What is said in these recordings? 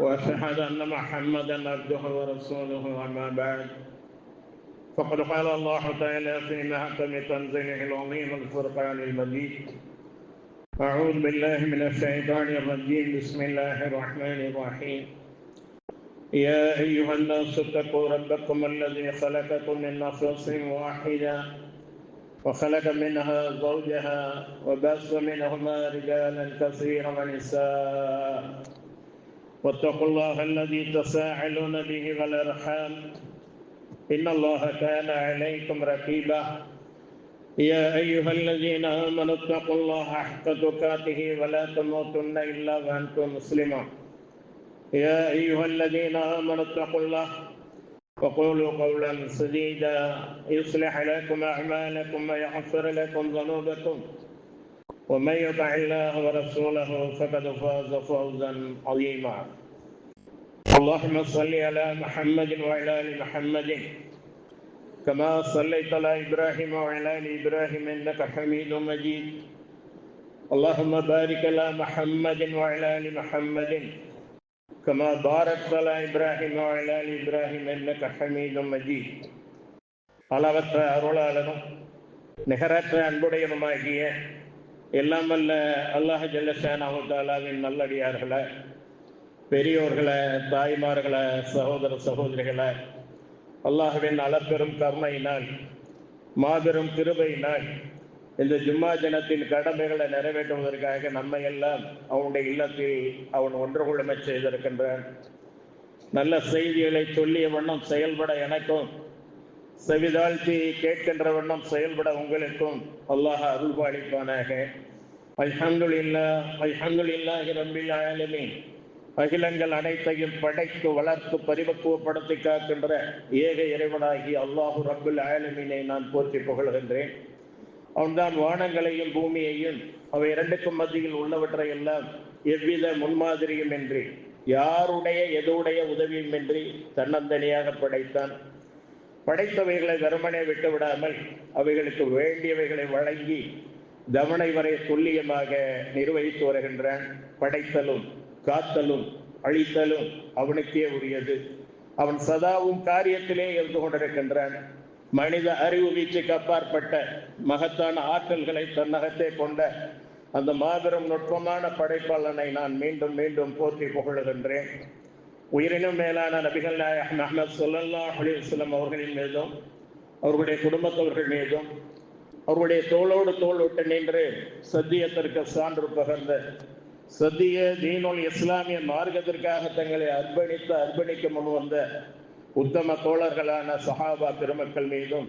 وأشهد أن محمدا عبده ورسوله أما بعد. فقد قال الله تعالى في محكم تنزيله العظيم الفرقان المجيد. أعوذ بالله من الشيطان الرجيم. بسم الله الرحمن الرحيم. يا أيها الناس اتقوا ربكم الذي خلقكم من نفس واحدة وخلق منها زوجها وبث منهما رجالا كثيرا ونساء. واتقوا الله الذي تساءلون به والأرحام. إن الله كان عليكم رقيبا. يا أيها الذين آمنوا اتقوا الله حق تقاته ولا تموتن إلا وأنتم مسلمون. يا أيها الذين آمنوا اتقوا الله وقولوا قولا سديدا. يصلح لكم أعمالكم ويغفر لكم ذنوبكم. ومن يطع الله ورسوله فقد فاز فوزا عظيما اللهم صل على محمد وعلى ال محمد كما صليت على ابراهيم وعلى ال ابراهيم انك حميد مجيد اللهم بارك على محمد وعلى ال محمد كما باركت على ابراهيم وعلى ال ابراهيم انك حميد مجيد அளவற்ற அருளாளனும் நிகரற்ற அன்புடையனுமாகிய எல்லாம் வல்ல அல்லாஹ் ஜல்லஷானாவின் நல்லடியார்களை பெரியோர்களை தாய்மார்களை சகோதர சகோதரிகளை அல்லாஹுவின் அளப்பெரும் கருணையினால் மாபெரும் கிருபையினால் இந்த ஜும்மா தினத்தின் கடமைகளை நிறைவேற்றுவதற்காக நம்மை எல்லாம் அவனுடைய இல்லத்தில் அவன் ஒன்று கொள்ளுமை செய்திருக்கின்றான். நல்ல செய்திகளை சொல்லிய வண்ணம் செயல்பட எனக்கும் செவிதாழ்த்தி கேட்கின்ற வண்ணம் செயல்பட உங்களுக்கும் அல்லாஹ் அருள்பாலிப்பானாக. அல்ஹம்துலில்லா அல்ஹம்துலில்லாஹி ரப்பில் ஆலமீன். அகிலங்கள் அனைத்தையும் படைத்து வளர்த்து பரிபக்குவப்படுத்தி காக்கின்ற ஏக இறைவனாகி அல்லாஹு ரபுல் ஆலமீனை நான் போற்றி புகழ்கின்றேன். அவன்தான் வானங்களையும் பூமியையும் அவை இரண்டுக்கும் மத்தியில் உள்ளவற்றை எல்லாம் எவ்வித முன்மாதிரியும் இன்றி யாருடைய எதுவுடைய உதவியும் இன்றி தன்னந்தனியாக படைத்தான். படைத்தவைகளை தருமனே விட்டு விடாமல் அவைகளுக்கு வேண்டியவைகளை வழங்கி தவணை வரை துல்லியமாக நிர்வகித்து வருகின்றான் படைத்தலும் காத்தலும் அழித்தலும் அவனுக்கே உரியது. அவன் சதாவும் காரியத்திலே இருந்து கொண்டிருக்கின்றான். மனித அறிவு வீச்சுக்கு அப்பாற்பட்ட மகத்தான ஆற்றல்களை தன்னகத்தே கொண்ட அந்த மாபெரும் நுட்பமான படைப்பாளனை நான் மீண்டும் மீண்டும் போற்றி புகழுகின்றேன். உயிரினும் மேலான நபிகள் நாயகம் அஹமத் சொல்லல்லா அலிஸ்லம் அவர்களின் மீதும் அவர்களுடைய குடும்பத்தவர்கள் மீதும் அவர்களுடைய தோளோடு தோல் விட்டு நின்று சத்தியத்திற்கு சான்று பகர்ந்த சத்திய தீனுல் இஸ்லாமிய மார்க்கத்திற்காக தங்களை அர்ப்பணித்து அர்ப்பணிக்க முன் வந்த உத்தம தோழர்களான சஹாபா பெருமக்கள் மீதும்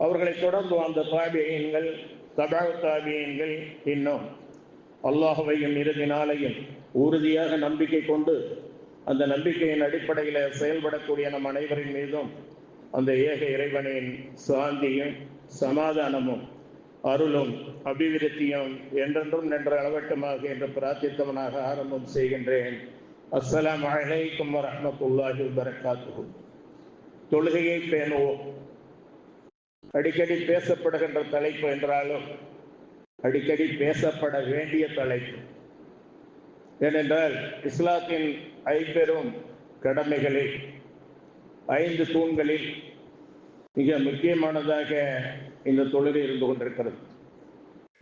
அவர்களை தொடர்ந்து வந்த தாபியங்கள் தபாவு தாபியன்கள் இன்னும் அல்லாஹுவையும் இறுதி நாளையும் உறுதியாக நம்பிக்கை கொண்டு அந்த நம்பிக்கையின் அடிப்படையில் செயல்படக்கூடிய நம் அனைவரின் மீதும் அந்த ஏக இறைவனின் சாந்தியும் சமாதானமும் அருளும் அபிவிருத்தியும் என்றென்றும் நின்று அளவட்டமாக என்று பிரார்த்தித்தவனாக ஆரம்பம் செய்கின்றேன். அஸ்ஸலாம் அலைக்கும் வரமத்துல்லாஹி வரகாத்து தொழுகையை பேணுவோம். அடிக்கடி பேசப்படுகின்ற தலைப்பு என்றாலும் அடிக்கடி பேசப்பட வேண்டிய தலைப்பு. ஏனென்றால் இஸ்லாத்தின் ஐம்பெரும் கடமைகளில் ஐந்து தூண்களில் மிக முக்கியமானதாக இந்த தொழுகை இருந்து கொண்டிருக்கிறது.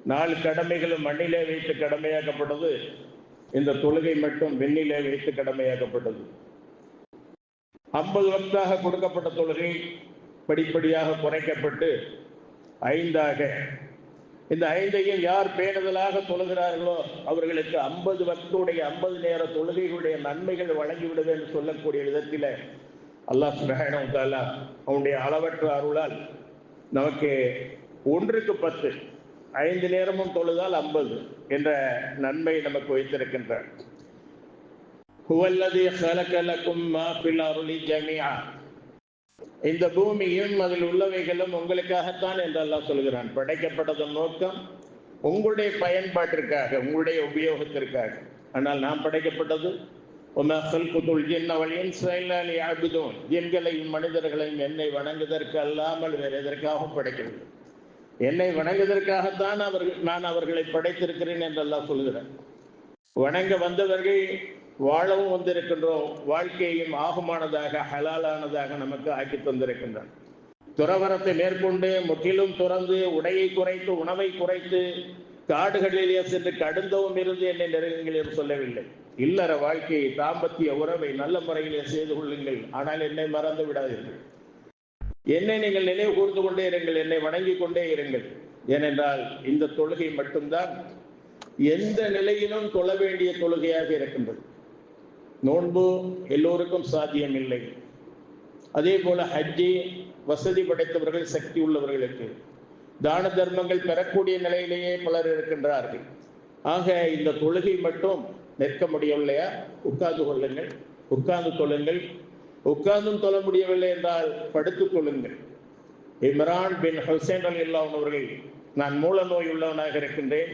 நாலு கடமைகளும் மண்ணிலே வைத்து கடமையாக்கப்பட்டது இந்த தொழுகை மட்டும் வெண்ணிலே வைத்து கடமையாக்கப்பட்டது. ஐம்பது வக்தாக கொடுக்கப்பட்ட தொழுகை படிப்படியாக குறைக்கப்பட்டு ஐந்தாக இந்த ஐந்தையும் யார் பேணுதலாக தொழுகிறார்களோ அவர்களுக்கு ஐம்பது வக்துடைய ஐம்பது நேர தொழுகைகளுடைய நன்மைகள் வழங்கிவிடுது என்று சொல்லக்கூடிய விதத்தில் அல்லாஹ் சுபஹானஹு அவனுடைய அளவற்ற அருளால் நமக்கு ஒன்றுக்கு பத்து ஐந்து நேரமும் தொழுதால் ஐம்பது என்ற நன்மை நமக்கு வைத்திருக்கின்றார். இந்த பூமியும் அதில் உள்ளவைகளும் உங்களுக்காகத்தான் என்று சொல்கிறான். படைக்கப்பட்டதன் நோக்கம் உங்களுடைய பயன்பாட்டிற்காக உங்களுடைய உபயோகத்திற்காக. ஆனால் நாம் படைக்கப்பட்டது ஜின்களையும் மனிதர்களையும் என்னை வணங்குவதற்கு அல்லாமல் வேறு எதற்காகவும் படைக்கவில்லை. என்னை வணங்குவதற்காகத்தான் அவர்கள் நான் அவர்களை படைத்திருக்கிறேன் என்றெல்லாம் சொல்கிறேன் வணங்க வந்தவர்கள் வாழவும் வந்திருக்கின்றோம் வாழ்க்கையும் ஆகுமானதாக ஹலாலானதாக நமக்கு ஆக்கி தந்திருக்கின்றான். துறவரத்தை மேற்கொண்டு முற்றிலும் துறந்து உடையை குறைத்து உணவை குறைத்து காடுகளிலே சென்று கடுந்தவும் இருந்து என்னை நெருங்குங்கள் என்று சொல்லவில்லை. இல்லற வாழ்க்கையை தாம்பத்திய உறவை நல்ல முறையிலே செய்து கொள்ளுங்கள். ஆனால் என்னை மறந்து விடாதீர்கள். என்னை நீங்கள் நினைவு கூர்ந்து கொண்டே இருங்கள் என்னை வணங்கி கொண்டே இருங்கள். ஏனென்றால் இந்த தொழுகை மட்டும்தான் எந்த நிலையிலும் தொழ வேண்டிய தொழுகையாக இருக்கின்றது. நோன்பு எல்லோருக்கும் சாத்தியம் இல்லை அதே போல ஹஜ்ஜி வசதி படைத்தவர்கள் சக்தி உள்ளவர்களுக்கு தான தர்மங்கள் பெறக்கூடிய நிலையிலேயே பலர் இருக்கின்றார்கள். ஆக இந்த தொழுகை மட்டும் நிற்க முடியவில்லையா? உட்கார்ந்து கொள்ளுங்கள் உட்கார்ந்து தொழுங்கள். உட்கார்ந்தும் தொழ முடியவில்லை என்றால் படுத்துக் கொள்ளுங்கள். இம்ரான் பின் ஹுசேன் அலி அவர்கள் நான் மூல நோய் உள்ளவனாக இருக்கின்றேன்.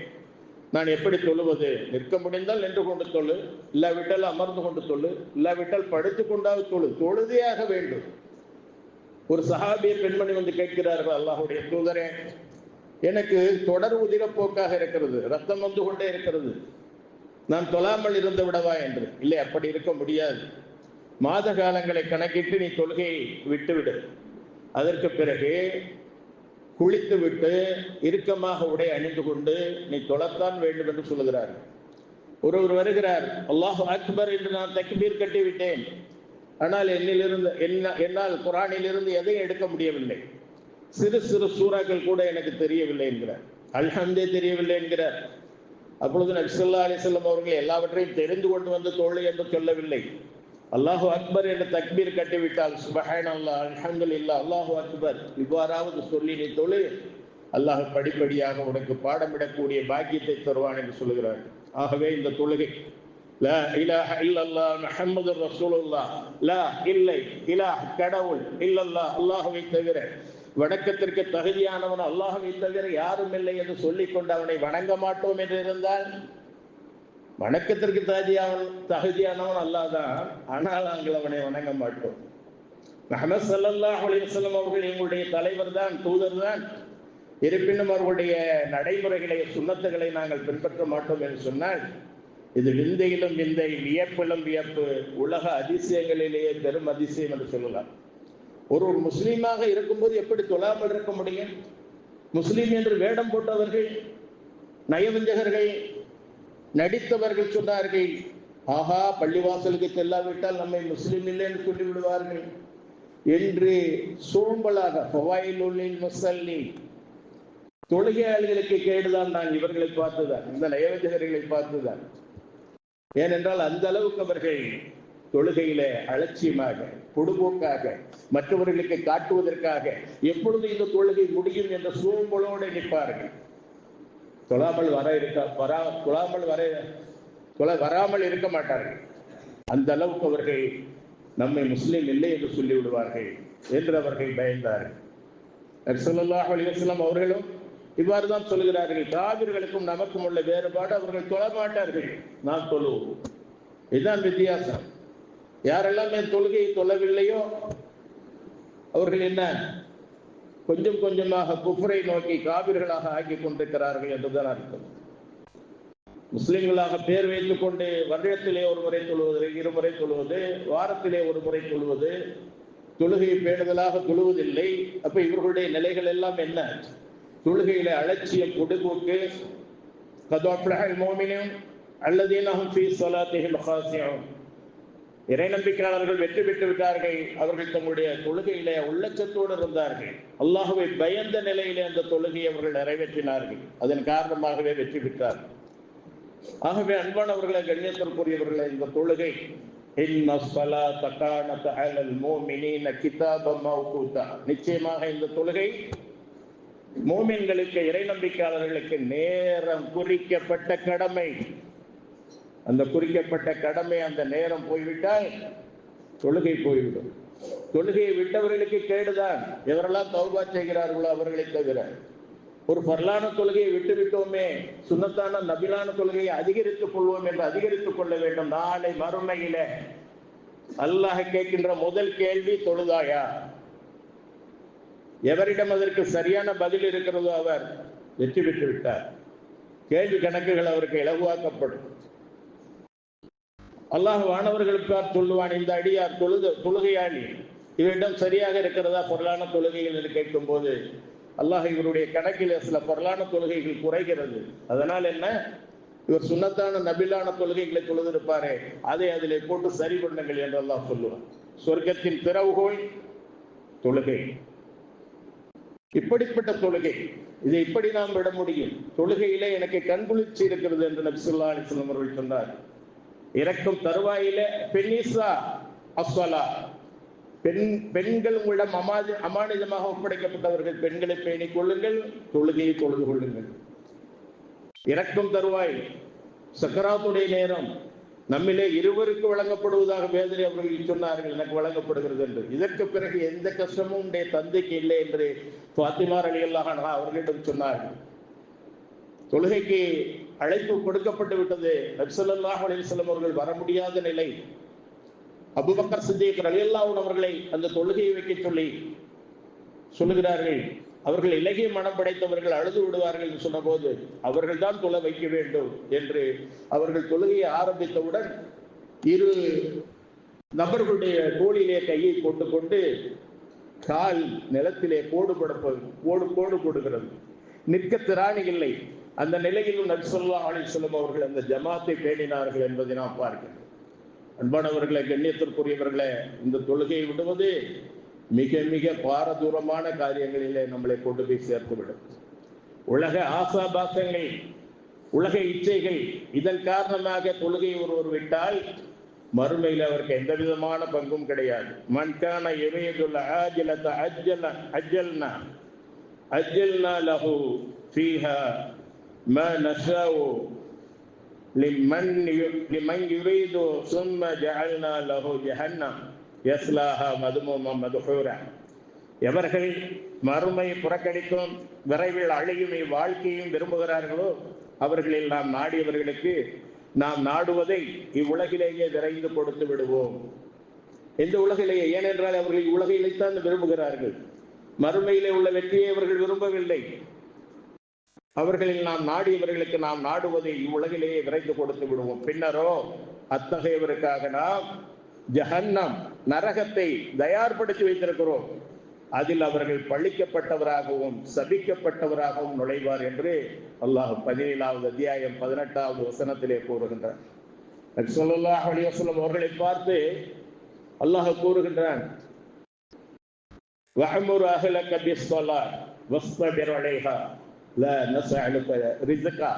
நான் எப்படி சொல்லுவது? நிற்க முடிந்தால் நின்று கொண்டு தொழு இல்லாவிட்டால் அமர்ந்து கொண்டு தொழு இல்லாவிட்டால் படுத்து கொண்டாவது தொழு தொழுதையாக வேண்டும். ஒரு சஹாபிய பெண்மணி வந்து கேட்கிறார்கள் அல்லாஹுடைய தூதரே எனக்கு தொடர் உதிரப்போக்காக இருக்கிறது ரத்தம் வந்து கொண்டே இருக்கிறது. நான் தொழாமல் இருந்து விடவா என்று? இல்லை அப்படி இருக்க முடியாது. மாத காலங்களை கணக்கிட்டு நீ தொழுகையை விட்டுவிடு. அதற்கு பிறகு குளித்து விட்டு இறுக்கமாக உடை அணிந்து கொண்டு நீ தொழத்தான் வேண்டும் என்று சொல்லுகிறார். ஒருவர் வருகிறார் அல்லாஹ் அக்பர் என்று நான் தக்பீர் கட்டி விட்டேன் ஆனால் என்னிலிருந்து என்ன என்னால் குரானிலிருந்து எதையும் எடுக்க முடியவில்லை. சிறு சிறு சூறாக்கள் கூட எனக்கு தெரியவில்லை என்கிறார். அல்ஹந்தே தெரியவில்லை என்கிறார். அப்பொழுது நபிசல்லா அலிசல்லம் அவர்கள் எல்லாவற்றையும் தெரிந்து கொண்டு வந்து தோழி என்று சொல்லவில்லை. அல்லாஹு அக்பர் என்று தக்பீர் கட்டிவிட்டால் சுபஹான் அல்லாஹ் இல்லா அல்லாஹு அக்பர். இவ்வாறாவது சொல்லி நீ தொழு. அல்லாஹ் படிப்படியாக உனக்கு பாடமிடக்கூடிய பாக்கியத்தை தருவான் என்று சொல்லுகிறார் ஆகவே இந்த தொழுகை லா இலாஹ இல்லல்லாஹ் முஹம்மது ரசூலுல்லாஹ். லா இல்லை இலாஹ் கடவுள் இல்லல்லா அல்லாஹ்வை தவிர வணக்கத்திற்கு தகுதியானவன் அல்லாஹ்வை தவிர யாரும் இல்லை என்று சொல்லிக்கொண்டு அவனை வணங்க மாட்டோம் என்று இருந்தால் வணக்கத்திற்கு தகுதியானவன் தகுதியானவன் அல்லாதான் ஆனால் நாங்கள் அவனை வணங்க மாட்டோம். முஹம்மது ஸல்லல்லாஹு அவர்கள் எங்களுடைய தலைவர் தான் தூதர் தான். இருப்பினும் அவர்களுடைய நடைமுறைகளை சுண்ணத்துகளை நாங்கள் பின்பற்ற மாட்டோம் என்று சொன்னால் இது விந்தையிலும் விந்தை வியப்பிலும் வியப்பு உலக அதிசயங்களிலேயே பெரும் அதிசயம் என்று சொல்லலாம். ஒரு ஒரு முஸ்லீமாக இருக்கும்போது எப்படி தொழாமல் இருக்க முடியும்? முஸ்லீம் என்று வேடம் போட்டவர்கள் நயவஞ்சகர்கள் நடித்தவர்கள் சொன்னார்கள் ஆஹா பள்ளிவாசலுக்கு செல்லாவிட்டால் நம்மை முஸ்லீம் இல்லை என்று சொல்லி விடுவார்கள் என்று சோம்பலாக ஃபவாயிலுல்லில் முசல்லி. தொழுகையாளிகளுக்கு கேடுதான் நான் இவர்களை பார்த்துதான் இந்த நயவஞ்சகர்களை பார்த்துதான் ஏனென்றால் அந்த அளவுக்கு அவர்கள் தொழுகையில அலட்சியமாக பொடுபோக்காக மற்றவர்களுக்கு காட்டுவதற்காக எப்பொழுது இந்த தொழுகை முடியும் என்ற சோம்பலோடு நிற்பார்கள். தொழாமல் வர இருக்க வரா தொழாமல் வர தொழ வராமல் இருக்க மாட்டார்கள். அந்த அளவுக்கு அவர்கள் நம்மை முஸ்லீம் இல்லை என்று சொல்லி விடுவார்கள் என்று அவர்கள் பயந்தார்கள் நபிசல்லாஹ் அலிவசலம் அவர்களும் இவ்வாறு தான் சொல்கிறார்கள் காவிர்களுக்கும் நமக்கும் உள்ள வேறுபாடு அவர்கள் தொழ மாட்டார்கள். நாம் தொழுவோம். இதுதான் வித்தியாசம். யாரெல்லாம் என் தொழுகையை தொழவில்லையோ அவர்கள் என்ன? கொஞ்சம் கொஞ்சமாக குஃபரை நோக்கி காவிர்களாக ஆக்கி கொண்டிருக்கிறார்கள் என்றுதான் அர்த்தம் முஸ்லிம்களாக பேர் வைத்துக் கொண்டு வருடத்திலே ஒரு முறை தொழுவது இருமுறை தொழுவது வாரத்திலே ஒரு முறை தொழுவது தொழுகையை பேணுதலாக தொழுவதில்லை. அப்ப இவர்களுடைய நிலைகள் எல்லாம் என்ன? தொழுகையில அலட்சியம் பொடுபோக்கு கதோப்ரஹல் மோமினும் அல்லதீனஹும் ஃபீ ஸலாத்திஹிம் ஹாசியூன் இறை நம்பிக்கையாளர்கள் வெற்றி பெற்று விட்டார்கள். அவர்கள் தங்களுடைய தொழுகையிலே உள்ளச்சத்தோடு இருந்தார்கள். அல்லாஹுவை பயந்த நிலையிலே அந்த தொழுகையை அவர்கள் நிறைவேற்றினார்கள். அதன் காரணமாகவே வெற்றி பெற்றார்கள் ஆகவே அன்பானவர்களை கண்ணியத்திற்குரியவர்களை இந்த தொழுகை நிச்சயமாக இந்த தொழுகை மோமின்களுக்கு இறை நம்பிக்கையாளர்களுக்கு நேரம் குறிக்கப்பட்ட கடமை. அந்த குறிக்கப்பட்ட கடமை அந்த நேரம் போய்விட்டால் தொழுகை போய்விடும். தொழுகையை விட்டவர்களுக்கு கேடுதான். எவரெல்லாம் தௌபா செய்கிறார்களோ அவர்களை தவிர. ஒரு பரலான தொழுகையை விட்டு விட்டோமே சுண்ணத்தான நபிலான தொழுகையை அதிகரித்துக் கொள்வோம் என்று அதிகரித்துக் கொள்ள வேண்டும். நாளை மறுமையில அல்லாஹ் கேட்கின்ற முதல் கேள்வி தொழுதாயா? எவரிடம் அதற்கு சரியான பதில் இருக்கிறதோ அவர் வெற்றி பெற்று விட்டார். கேள்வி கணக்குகள் அவருக்கு இலகுவாக்கப்படும். அல்லாஹ் வானவர்களுக்கார் சொல்லுவான் இந்த அடியார் தொழுது தொழுகையாளி இவரிடம் சரியாக இருக்கிறதா பொருளான தொழுகைகள் என்று கேட்கும் போது அல்லாஹ் இவருடைய கணக்கில் சில பொருளான தொழுகைகள் குறைகிறது. அதனால் என்ன? இவர் சுண்ணத்தான நபிலான தொழுகைகளை தொழுதிருப்பாரே அதை அதில் போட்டு சரி பண்ணுங்கள் என்று அல்லாஹ் சொல்லுவார் சொர்க்கத்தின் திறவுகோல் தொழுகை. இப்படிப்பட்ட தொழுகை. இதை இப்படி நாம் விட முடியும். தொழுகையிலே எனக்கு கண்குளிர்ச்சி இருக்கிறது என்று நபிசுல்லா அலிஸ்லாம் அவர்கள் சொன்னார். இறக்கும் தருவாயில பெனிசா அஸ்வலா. பெண் பெண்கள் உங்களிடம் அமாதி அமானிதமாக ஒப்படைக்கப்பட்டவர்கள் பெண்களை பேணிக் கொள்ளுங்கள் தொழுகையை தொழுது கொள்ளுங்கள். இறக்கும் தருவாய் சக்கராத்துடைய நேரம். நம்மிலே இருவருக்கு வழங்கப்படுவதாக வேதனை அவர்கள் சொன்னார்கள் எனக்கு வழங்கப்படுகிறது என்று. இதற்கு பிறகு எந்த கஷ்டமும் உடைய தந்தைக்கு இல்லை என்று பாத்திமார் அலி அல்லாஹ் அவர்களிடம் சொன்னார்கள். தொழுகைக்கு அழைப்பு கொடுக்கப்பட்டு விட்டது. நப்சல்லாஹ் அலிசல்லம் அவர்கள் வர முடியாத நிலை. அபுபக்கர் சித்திக் அலியல்லாவுன் அவர்களை அந்த தொழுகையை வைக்க சொல்லி சொல்லுகிறார்கள். அவர்கள் இலகிய மனம் படைத்தவர்கள் அழுது விடுவார்கள் என்று சொன்னபோது அவர்கள் தான் தொலை வைக்க வேண்டும் என்று அவர்கள் தொழுகையை ஆரம்பித்தவுடன் இரு நபர்களுடைய தோளிலே கையை கொண்டு கொண்டு கால் நிலத்திலே கோடு படப்பது கோடு கோடு போடுகிறது. நிற்க திராணி இல்லை. அந்த நிலையிலும் நபிசல்லா சொல்லும் அவர்கள் அந்த ஜமாத்தை பேணினார்கள் என்பதை நாம் பார்க்கிறோம். அன்பானவர்களை கண்ணியத்திற்குரியவர்களே இந்த தொழுகையை விடுவது மிக மிக பாரதூரமான காரியங்களிலே நம்மளை கொண்டு போய் சேர்த்துவிடும். உலக ஆசாபாசங்கள் உலக இச்சைகள் இதன் காரணமாக தொழுகை ஒருவர் விட்டால் மறுமையில் அவருக்கு எந்த விதமான பங்கும் கிடையாது. மண்கான இமயதுள்ள ஆஜலத அஜல்னா அஜ்ஜல்னா அஜல்னா லஹு ஃபீஹா ما نشاء لمن لمن يريد ثم جعلنا له جهنم يصلاها مذموما مدحورا எவர்கள் மறுமை புறக்கணிக்கும் விரைவில் அழியும் வாழ்க்கையும் விரும்புகிறார்களோ அவர்களில் நாம் நாடியவர்களுக்கு நாம் நாடுவதை இவ்வுலகிலேயே விரைந்து கொடுத்து விடுவோம் இந்த உலகிலேயே ஏனென்றால் அவர்கள் இவ்வுலகிலைத்தான் விரும்புகிறார்கள் மறுமையிலே உள்ள வெற்றியை அவர்கள் விரும்பவில்லை அவர்களில் நாம் நாடியவர்களுக்கு நாம் நாடுவதை இவ்வுலகிலேயே விரைந்து கொடுத்து விடுவோம். பின்னரோ அத்தகையவருக்காக நாம் ஜஹன்னம் நரகத்தை தயார்படுத்தி வைத்திருக்கிறோம். அதில் அவர்கள் பழிக்கப்பட்டவராகவும் சபிக்கப்பட்டவராகவும் நுழைவார் என்று அல்லாஹ் பதினேழாவது அத்தியாயம் பதினெட்டாவது வசனத்திலே கூறுகின்றார் சொல்லாஹ் அலிவசலம் அவர்களை பார்த்து அல்லாஹ் கூறுகின்றான் வஹமுர் அஹ்லக لا نسألك رزقا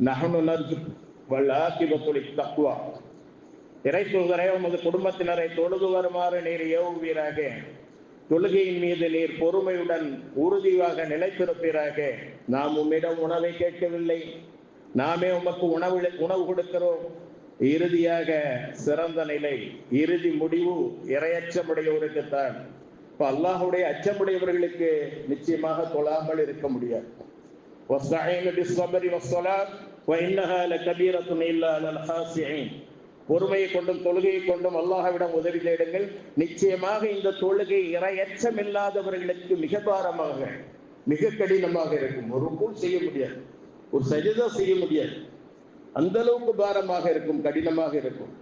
نحن نرزق والعاقبة للتقوى இறை தூதரை உமது குடும்பத்தினரை தொழுது வருமாறு நீர் ஏவுவீராக தொழுகையின் மீது நீர் பொறுமையுடன் உறுதியாக நிலைத்திருப்பீராக நாம் உம்மிடம் உணவை கேட்கவில்லை நாமே உமக்கு உணவு உணவு கொடுக்கிறோம் இறுதியாக சிறந்த நிலை இறுதி முடிவு இரையச்சமுடையவருக்குத்தான் இப்ப அல்லாஹுடைய அச்சமுடையவர்களுக்கு நிச்சயமாக தொழாமல் இருக்க முடியாது واستعينوا بالصبر والصلاة وإنها لكبيرة إلا على الخاشعين பொறுமையை கொண்டும் தொழுகையை கொண்டும் அல்லாஹ்விடம் உதவி தேடுங்கள் நிச்சயமாக இந்த தொழுகை இரையச்சம் இல்லாதவர்களுக்கு மிக பாரமாக மிக கடினமாக இருக்கும் ஒரு கூல் செய்ய முடியாது ஒரு சஜிதா செய்ய முடியாது அந்த அளவுக்கு பாரமாக இருக்கும் கடினமாக இருக்கும்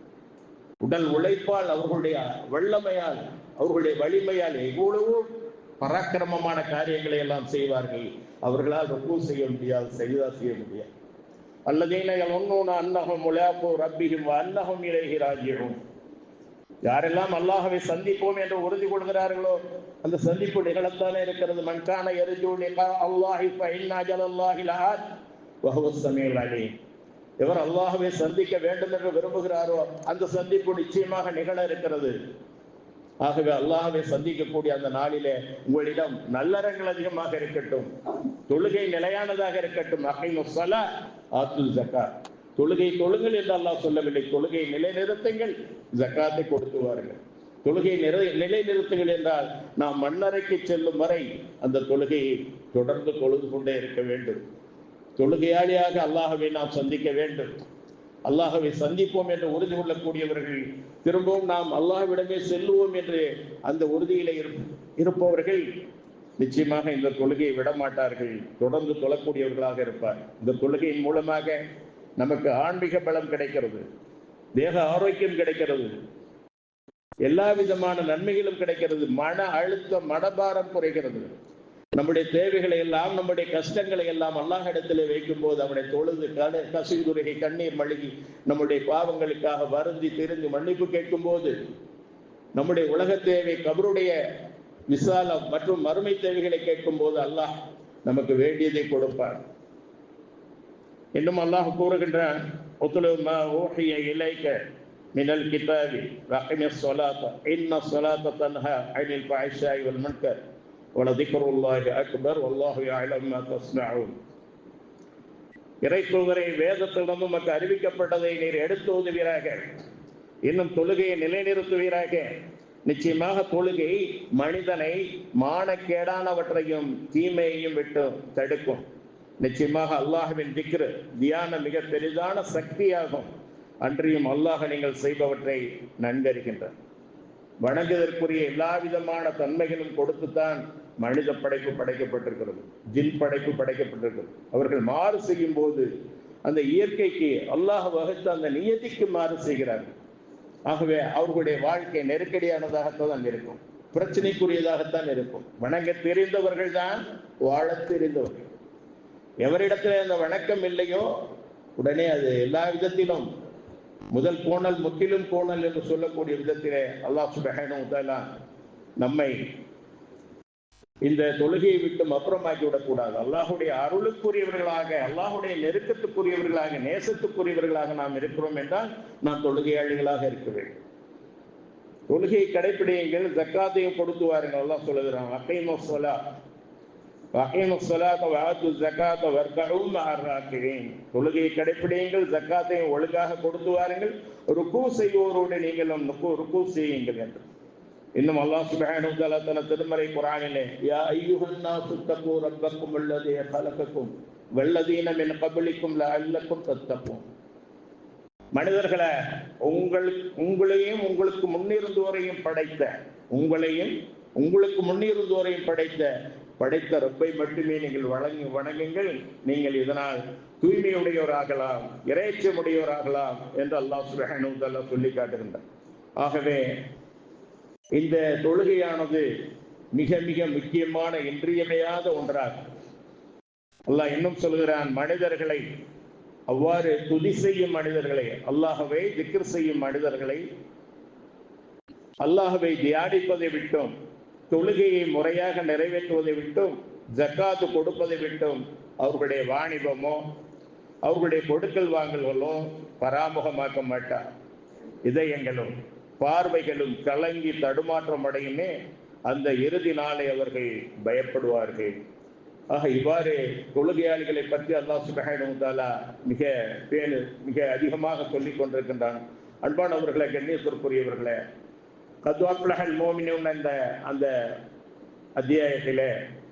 உடல் உழைப்பால் அவர்களுடைய வல்லமையால் அவர்களுடைய வலிமையால் எவ்வளவோ பராக்கிரமமான காரியங்களை எல்லாம் செய்வார்கள். அவர்களால் ருக்கு செய்ய முடியாது செய்தா செய்ய முடியாது. அல்லதீன ஒன்னூன அன்னகம் உலாப்போ ரப்பிகும் அன்னகம் இலகி ராஜ்யகும் யாரெல்லாம் அல்லாஹவை சந்திப்போம் என்று உறுதி கொள்கிறார்களோ அந்த சந்திப்பு நிகழத்தானே இருக்கிறது. மன்கான எரிஞ்சு நிகா அல்லாஹி ஃபைன்னா ஜலல்லாஹி லஹாத் வஹுவ ஸமீல் எவர் அல்லாஹவை சந்திக்க வேண்டும் என்று விரும்புகிறாரோ அந்த சந்திப்பு நிச்சயமாக நிகழ இருக்கிறது. ஆகவே அல்லாஹாவை சந்திக்கக்கூடிய அந்த நாளிலே உங்களிடம் நல்லறங்கள் அதிகமாக இருக்கட்டும் தொழுகை நிலையானதாக இருக்கட்டும் அகைமுசலா ஆத்துல் ஜக்கா தொழுகை தொழுங்கள் என்று அல்லாஹ் சொல்லவில்லை. தொழுகை நிலைநிறுத்துங்கள் ஜக்காத்தை கொடுத்து வாருங்கள். தொழுகை நிறை நிலைநிறுத்துங்கள் என்றால் நாம் மண்ணறைக்கு செல்லும் வரை அந்த தொழுகையை தொடர்ந்து தொழுது கொண்டே இருக்க வேண்டும். தொழுகையாளியாக அல்லாஹவை நாம் சந்திக்க வேண்டும். அல்லாஹவை சந்திப்போம் என்று உறுதி கொள்ளக்கூடியவர்கள் திரும்பவும் நாம் அல்லாஹ்விடமே செல்லுவோம் என்று அந்த உறுதியில இருப்- இருப்பவர்கள் நிச்சயமாக இந்த தொழுகையை விடமாட்டார்கள். தொடர்ந்து தொழக்கூடியவர்களாக இருப்பார். இந்த தொழுகையின் மூலமாக நமக்கு ஆன்மீக பலம் கிடைக்கிறது. தேக ஆரோக்கியம் கிடைக்கிறது. எல்லா விதமான நன்மைகளும் கிடைக்கிறது. மன அழுத்தம் மனபாரம் குறைகிறது. நம்முடைய தேவைகளை எல்லாம் நம்முடைய கஷ்டங்களை எல்லாம் அல்லாஹிடத்திலே வைக்கும் போது அவனை தொழுது கசிதுருகை கண்ணீர் மழுகி நம்முடைய பாவங்களுக்காக வருந்தி திரிந்து மன்னிப்பு கேட்கும் போது நம்முடைய உலக தேவை கபருடைய விசாலம் மற்றும் மறுமை தேவைகளை கேட்கும் போது அல்லாஹ் நமக்கு வேண்டியதை கொடுப்பார் இன்னும் அல்லாஹ் கூறுகின்றான் "உத்லு இலைக்க மினல் கிதாபி வஅகிமிஸ் ஸலாத்த இன்ன ஸலாத்த தன்ஹா அனில் ஃபஹ்ஷாஇ வல் ولذكر الله அக்பர் வல்லாஹு யஅலம் மா தஸ்னஊன் இறை தூதரை வேதத்திடம் நமக்கு அறிவிக்கப்பட்டதை நீர் எடுத்து ஓதுவீராக இன்னும் தொழுகையை நிலைநிறுத்துவீராக. நிச்சயமாக தொழுகை மனிதனை மானக்கேடானவற்றையும் தீமையையும் விட்டு தடுக்கும். நிச்சயமாக அல்லாஹுவின் திக்ரு தியானம் மிக பெரிதான சக்தியாகும். அன்றியும் அல்லாஹ் நீங்கள் செய்பவற்றை நன்கறிகின்றார். வணங்குவதற்குரிய எல்லா விதமான தன்மைகளும் கொடுத்துத்தான் மனித படைப்பு படைக்கப்பட்டிருக்கிறது. ஜின் படைப்பு படைக்கப்பட்டிருக்கிறது. அவர்கள் மாறு செய்யும் போது அந்த இயற்கைக்கு அல்லாஹ் வகுத்த அந்த நியதிக்கு மாறு செய்கிறார்கள். ஆகவே அவர்களுடைய வாழ்க்கை நெருக்கடியானதாகத்தான் இருக்கும். பிரச்சனைக்குரியதாகத்தான் இருக்கும். வணங்க தெரிந்தவர்கள் தான் வாழத் தெரிந்தவர்கள். எவரிடத்துல அந்த வணக்கம் இல்லையோ உடனே அது எல்லா விதத்திலும் முதல் கோணல் முற்றிலும் கோணல் என்று சொல்லக்கூடிய விதத்திலே அல்லாஹ் சுபஹானு நம்மை இந்த தொழுகையை விட்டும் அப்புறமாக்கி விடக்கூடாது அல்லாஹுடைய அருளுக்குரியவர்களாக அல்லாஹுடைய நெருக்கத்துக்குரியவர்களாக நேசத்துக்குரியவர்களாக நாம் இருக்கிறோம் என்றால் நாம் தொழுகையாளிகளாக இருக்க வேண்டும். தொழுகையை கடைப்பிடியுங்கள் ஜக்காத்தையும் கொடுத்து வாருங்கள் அல்லாஹ் சொல்லுகிறான் அக்கைமோ சொலா அக்கைமோ சொலாத்த வாத்து ஜக்காத்த வர்க்கவும் ஆறாக்குவேன் தொழுகையை கடைப்பிடியுங்கள் ஜக்காத்தையும் ஒழுங்காக கொடுத்து வாருங்கள் ருக்கு செய்வோரோடு நீங்களும் ருக்கு செய்யுங்கள் என்று. இன்னும் அல்லாஹ் சுபஹானஹு வ தஆலா திருமறை குர்ஆனிலே யா அய்யுஹன் நாசு தகு ரப்பக்கும் அல்லதீ கலக்கக்கும் வல்லதீன மின் கபிலிக்கும் லஅல்லக்கும் தத்தக்கும் மனிதர்களை உங்கள் உங்களையும் உங்களுக்கு முன்னிருந்தோரையும் படைத்த உங்களையும் உங்களுக்கு முன்னிருந்தோரையும் படைத்த படைத்த ரப்பை மட்டுமே நீங்கள் வழங்கி வணங்குங்கள். நீங்கள் இதனால் தூய்மையுடையோராகலாம் இறைச்சமுடையோராகலாம் என்று அல்லாஹ் சுபஹானு சொல்லி காட்டுகின்றார். ஆகவே இந்த தொழுகையானது மிக மிக முக்கியமான இன்றியமையாத ஒன்றாகும். அல்லாஹ் இன்னும் சொல்கிறான் மனிதர்களை அவ்வாறு துதி செய்யும் மனிதர்களை அல்லாகவே திக்ர் செய்யும் மனிதர்களை அல்லாகவே தியானிப்பதை விட்டும் தொழுகையை முறையாக நிறைவேற்றுவதை விட்டும் ஜக்காத்து கொடுப்பதை விட்டும் அவர்களுடைய வாணிபமோ அவர்களுடைய கொடுக்கல் வாங்கல்களோ பராமுகமாக்க மாட்டார். இதயங்களும் பார்வைகளும் கலங்கி தடுமாற்றம் அடையுமே அந்த இறுதி நாளை அவர்கள் பயப்படுவார்கள். ஆக இவ்வாறு தொழுகையாளிகளை பற்றி அல்லாஹ் சுபஹாலா மிக பேணு மிக அதிகமாக சொல்லிக் கொண்டிருக்கின்றான். அன்பானவர்களை கண்ணியத்திற்குரியவர்களே கத்வாப்லஹல் மோமினும் அந்த அந்த அத்தியாயத்தில்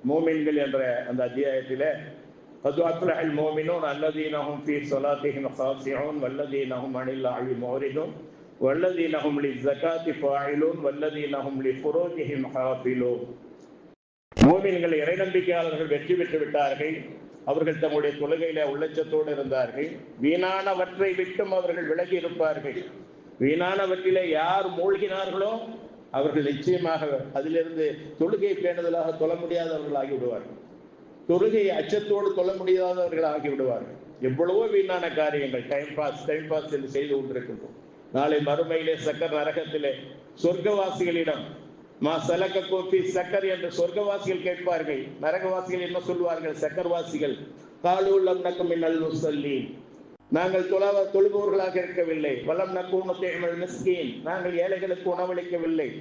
மோமின்கள் என்ற அந்த அத்தியாயத்திலே கத்வாப்லஹல் மோமினும் அல்லதீனஹும் ஃபீ ஸலாத்திஹிம் காசிஊன் வல்லதீனஹும் அனில் லாஹி முரிதுன் வல்லதீனஹும் லிஸ்ஸகாத்தி ஃபாயிலூன் வல்லதீனஹும் லிஃபுரூஜிஹிம் ஹாஃபிலூன் மோமின்கள் இறை நம்பிக்கையாளர்கள் வெற்றி பெற்று விட்டார்கள். அவர்கள் தம்முடைய தொழுகையில உள்ளச்சத்தோடு இருந்தார்கள். வீணானவற்றை விட்டும் அவர்கள் விலகி இருப்பார்கள். வீணானவற்றிலே யார் மூழ்கினார்களோ அவர்கள் நிச்சயமாக அதிலிருந்து தொழுகை பேணுதலாக தொழ முடியாதவர்கள் ஆகிவிடுவார்கள் தொழுகையை அச்சத்தோடு தொழ முடியாதவர்கள் ஆகிவிடுவார்கள் எவ்வளவோ வீணான காரியங்கள் டைம் பாஸ் டைம் பாஸ் என்று செய்து கொண்டிருக்கின்றோம். நாளை மறுமையிலே சக்கர் நரகத்திலே சொர்க்கவாசிகளிடம் மா சலக்க கோப்பி சக்கர் என்று சொர்க்கவாசிகள் கேட்பார்கள். நரகவாசிகள் என்ன சொல்வார்கள் சக்கர்வாசிகள் காலூலம் நக்கம் மின்னல் சொல்லி நாங்கள் தொழாவ தொழுபவர்களாக இருக்கவில்லை. வலம் நக்கூன மிஸ்கீன். நாங்கள் ஏழைகளுக்கு உணவளிக்கவில்லை.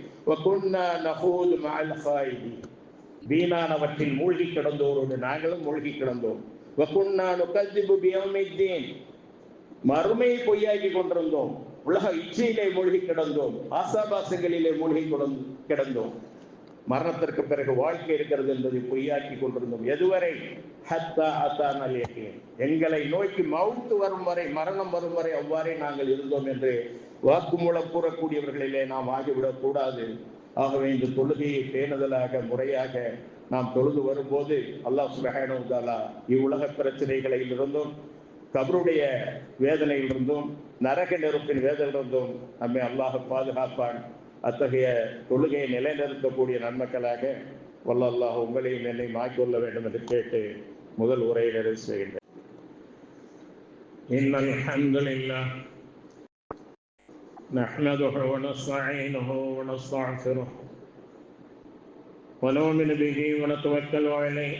வீணானவற்றில் மூழ்கி கிடந்தோரோடு நாங்களும் மூழ்கி கிடந்தோம். வகுன்னா நுகத்திபு மறுமையை பொய்யாக்கி கொண்டிருந்தோம். உலக இச்சையிலே மூழ்கி கிடந்தோம். ஆசாபாசங்களிலே மூழ்கி கிடந்தோம். மரணத்திற்கு பிறகு வாழ்க்கை இருக்கிறது என்பதை பொய்யாக்கி கொண்டிருந்தோம். எதுவரை? ஹத்தா எங்களை நோக்கி மவுத்து வரும் வரை மரணம் வரும் வரை அவ்வாறே நாங்கள் இருந்தோம் என்று வாக்குமூலம் கூறக்கூடியவர்களிலே நாம் ஆகிவிடக் கூடாது. ஆகவே இந்த தொழுகையை பேணுதலாக முறையாக நாம் தொழுது வரும்போது அல்லாஹ் சுபஹானு தாலா இவ்வுலக பிரச்சனைகளில் இருந்தும் கபருடைய வேதனையிலிருந்தும் நரக நெருப்பின் வேதனையிலிருந்தும் நம்மை அல்லாஹ் பாதுகாப்பான் அத்தகைய தொழுகையை நிலைநிறுத்தக்கூடிய நன்மக்களாக வல்ல அல்லாஹ் உங்களையும் என்னை மாற்றிக்கொள்ள வேண்டும் என்று கேட்டு முதல் உரையை நிறைவு செய்கின்றேன் إن الحمد لله نحمده ونستعينه ونستغفره ونؤمن به ونتوكل عليه